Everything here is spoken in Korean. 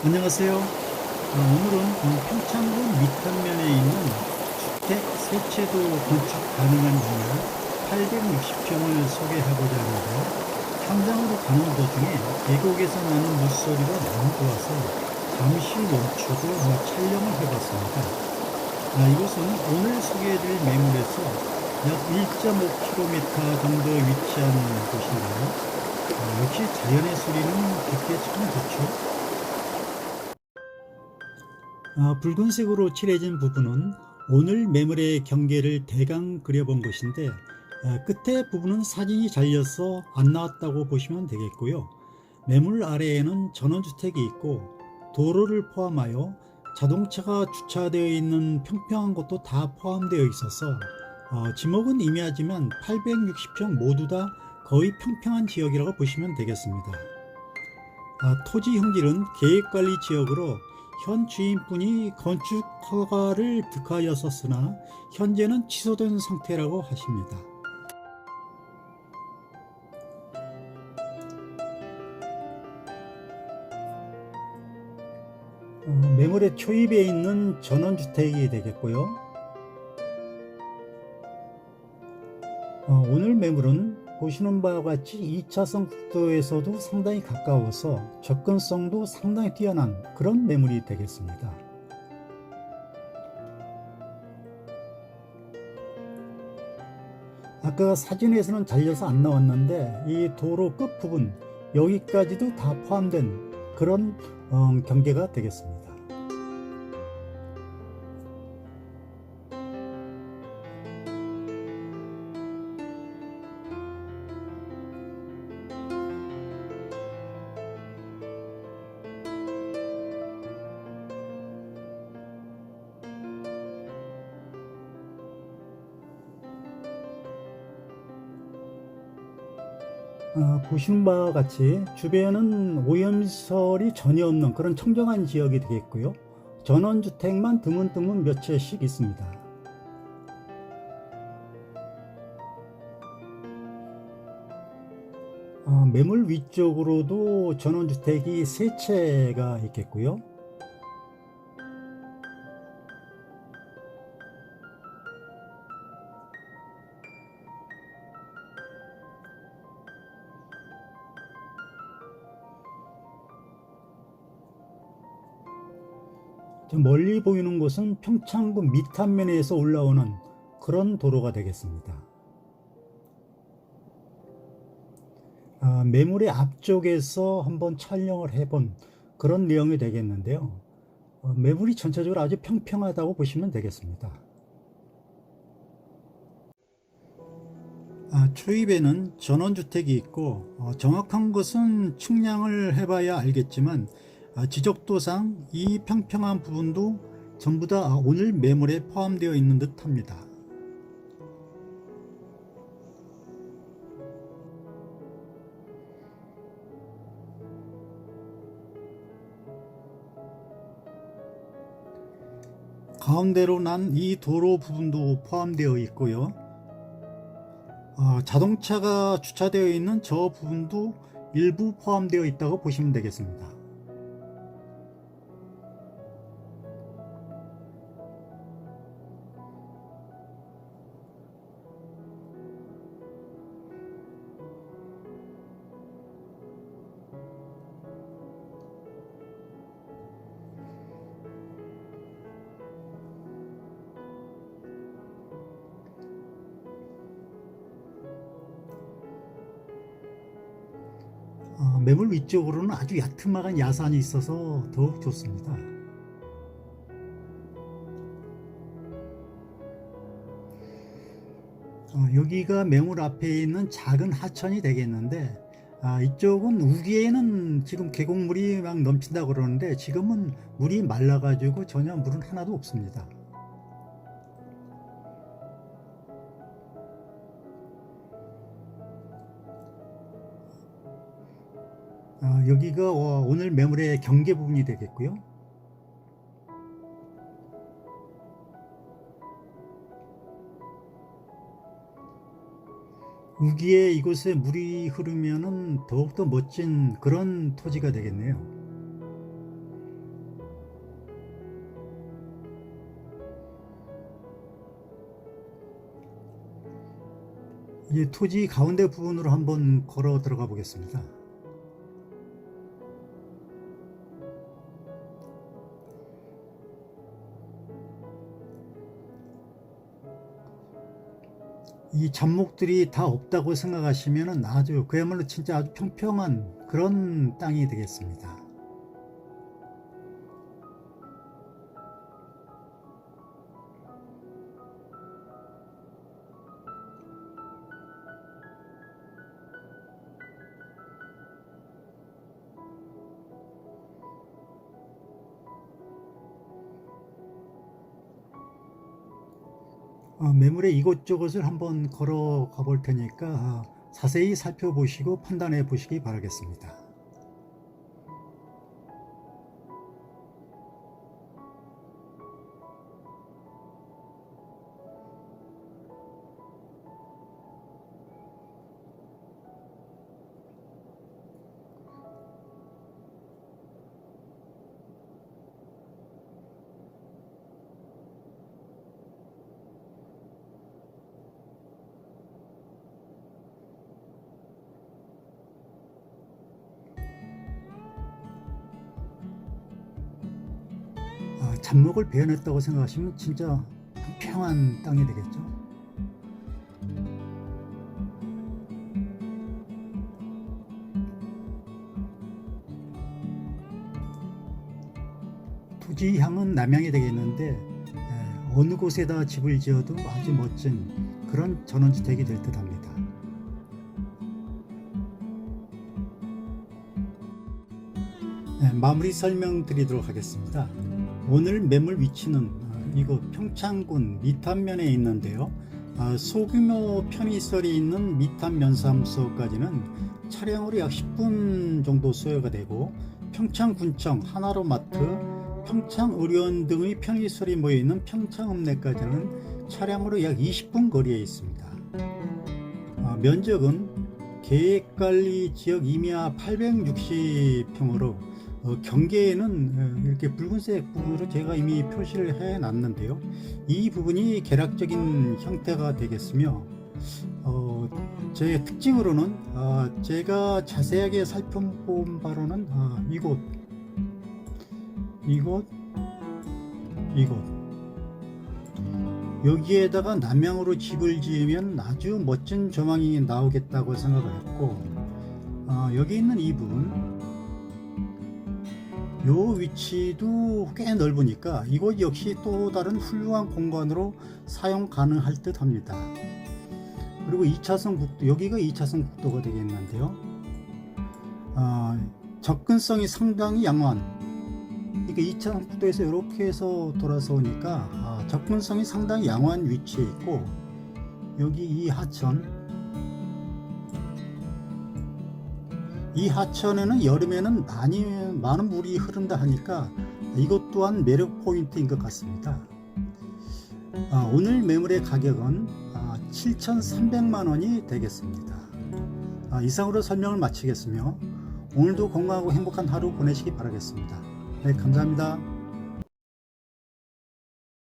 안녕하세요. 어, 오늘은 어, 평창군 밑단면에 있는 주택 세채도 건축 가능한 분야 860평을 소개하고자 하는데요. 현장으로 가는 도중에 계곡에서 나는 물소리가 너무 좋아서 잠시 멈추고 한번 촬영을 해봤습니다. 아, 이곳은 오늘 소개해드릴 매물에서 약 1.5km 정도 위치한 곳인데요. 아, 역시 자연의 소리는 듣기에 참 좋죠. 아, 붉은색으로 칠해진 부분은 오늘 매물의 경계를 대강 그려본 것인데 아, 끝에 부분은 사진이 잘려서 안 나왔다고 보시면 되겠고요. 매물 아래에는 전원주택이 있고 도로를 포함하여 자동차가 주차되어 있는 평평한 곳도 다 포함되어 있어서 어, 지목은 임의하지만 860평 모두 다 거의 평평한 지역이라고 보시면 되겠습니다. 아, 토지 형질은 계획관리 지역으로 현 주인분이 건축 허가를 득하였었으나 현재는 취소된 상태라고 하십니다. 어, 매물의 초입에 있는 전원주택이 되겠고요. 어, 오늘 매물은 보시는 바와 같이 2차선 국도에서도 상당히 가까워서 접근성도 상당히 뛰어난 그런 매물이 되겠습니다. 아까 사진에서는 잘려서 안 나왔는데 이 도로 끝 부분 여기까지도 다 포함된 그런 어, 경계가 되겠습니다. 어, 보시는 바와 같이 주변은 오염시설이 전혀 없는 그런 청정한 지역이 되겠고요. 전원주택만 드문드문 몇 채씩 있습니다. 어, 매물 위쪽으로도 전원주택이 세 채가 있겠고요. 멀리 보이는 곳은 평창군 밑한면에서 올라오는 그런 도로가 되겠습니다. 아, 매물의 앞쪽에서 한번 촬영을 해본 그런 내용이 되겠는데요. 어, 매물이 전체적으로 아주 평평하다고 보시면 되겠습니다. 아, 초입에는 전원주택이 있고 어, 정확한 것은 측량을 해봐야 알겠지만 아, 지적도상 이 평평한 부분도 전부 다 오늘 매물에 포함되어 있는 듯 합니다. 가운데로 난 이 도로 부분도 포함되어 있고요. 어, 자동차가 주차되어 있는 저 부분도 일부 포함되어 있다고 보시면 되겠습니다. 매물 위쪽으로는 아주 야트막한 야산이 있어서 더욱 좋습니다. 어, 여기가 매물 앞에 있는 작은 하천이 되겠는데 아, 이쪽은 우기에는 지금 계곡물이 막 넘친다 그러는데 지금은 물이 말라가지고 전혀 물은 하나도 없습니다. 아, 여기가 어, 오늘 매물의 경계 부분이 되겠고요. 우기에 이곳에 물이 흐르면 더욱더 멋진 그런 토지가 되겠네요. 이 토지 가운데 부분으로 한번 걸어 들어가 보겠습니다. 이 잡목들이 다 없다고 생각하시면 아주 그야말로 진짜 아주 평평한 그런 땅이 되겠습니다. 매물의 이곳저곳을 한번 걸어가 볼 테니까 아, 자세히 살펴보시고 판단해 보시기 바라겠습니다. 잡목을 베어냈다고 생각하시면 진짜 평평한 땅이 되겠죠. 토지 향은 남향이 되겠는데 에, 어느 곳에다 집을 지어도 아주 멋진 그런 전원주택이 될 듯합니다. 네, 마무리 설명드리도록 하겠습니다. 오늘 매물 위치는 어, 이곳 평창군 미탄면에 있는데요. 아, 소규모 편의설이 있는 미탄 면사무소까지는 차량으로 약 10분 정도 소요가 되고 평창군청 하나로마트 평창의료원 등의 편의설이 모여 있는 평창읍내까지는 차량으로 약 20분 거리에 있습니다. 아, 면적은 계획관리 지역 임야 860평으로 어, 경계에는 어, 이렇게 붉은색 부분으로 제가 이미 표시를 해 놨는데요. 이 부분이 계략적인 형태가 되겠으며 어, 제 특징으로는 아, 제가 자세하게 살펴본 바로는 아, 이곳 이곳 이곳 여기에다가 남향으로 집을 지으면 아주 멋진 조망이 나오겠다고 생각을 했고 아, 여기 있는 이 부분 요 위치도 꽤 넓으니까 이곳 역시 또 다른 훌륭한 공간으로 사용 가능할 듯 합니다. 그리고 2차선 국도, 여기가 2차선 국도가 되겠는데요. 아, 접근성이 상당히 양호한. 그러니까 2차선 국도에서 이렇게 해서 돌아서 오니까 아, 접근성이 상당히 양호한 위치에 있고 여기 이 하천 이 하천에는 여름에는 많이 많은 물이 흐른다 하니까 이것 또한 매력 포인트인 것 같습니다. 아, 오늘 매물의 가격은 아, 7,300만 원이 되겠습니다. 아, 이상으로 설명을 마치겠으며 오늘도 건강하고 행복한 하루 보내시기 바라겠습니다. 네, 감사합니다.